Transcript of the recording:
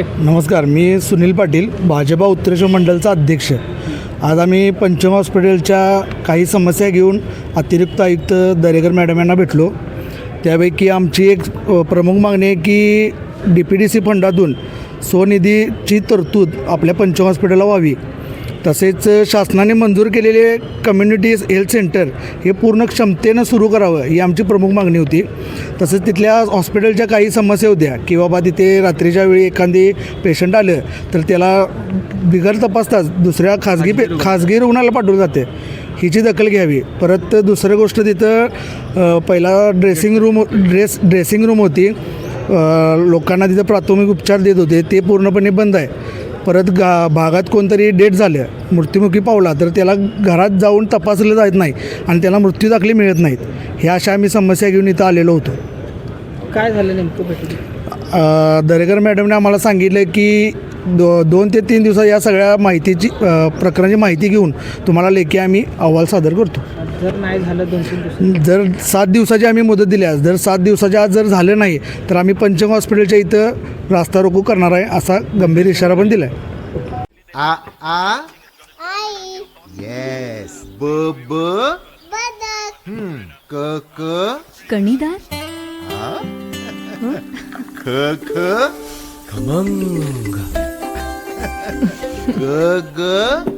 नमस्कार मी सुनील पाटील भाजपा उत्तरेश्वर मंडलचा अध्यक्ष. आज आम्ही पंचम हॉस्पिटलच्या काही समस्या घेऊन अतिरिक्त आयुक्त दरेकर मॅडम यांना भेटलो. त्यापैकी आमची एक प्रमुख मागणी आहे की डी पी डी सी फंडातून स्वनिधीची तरतूद आपल्या पंचम हॉस्पिटलला व्हावी. तसेच शासनाने मंजूर केलेले कम्युनिटी हेल्थ सेंटर हे पूर्ण क्षमतेनं सुरू करावं ही आमची प्रमुख मागणी होती. तसंच तिथल्या हॉस्पिटलच्या काही समस्या होत्या की बाबा तिथे रात्रीच्या वेळी एखादी पेशंट आलं तर त्याला बिगर तपासताच दुसऱ्या खाजगी पे खाजगी रुग्णाला पाठवलं जाते. हिची दखल घ्यावी. परत दुसरी गोष्ट तिथं पहिला dressing room dress dressing room होती. लोकांना तिथं प्राथमिक उपचार देत होते. ते पूर्णपणे बंद आहे. परत गा भागात कोणतरी डेट झालं मृत्युमुखी पावला तर त्याला घरात जाऊन तपासलं जात नाही आणि त्याला मृत्यू दाखले मिळत नाहीत. ह्या अशा आम्ही समस्या घेऊन इथं आलेलो होतो. काय झालं नेमकं भेटलं दरेकर मॅडमने आम्हाला सांगितलं की दो दोन ते तीन दिवसात या सगळ्या माहितीची प्रकरणाची माहिती घेऊन तुम्हाला लेखी आम्ही अहवाल सादर करतो. जर नाही झालं दोन तीन दिवस जर सात दिवसाची आम्ही मुदत दिली आज. जर सात दिवसाच्या आज जर झालं नाही तर आम्ही पंचम हॉस्पिटलच्या इथं रास्ता रोको करणार आहे असा गंभीर इशारा पण दिला आहे आ आ? आई. येस ब ब? बदक. हम्म. क क? कणीदार? ख ख? खमंग. ग ग?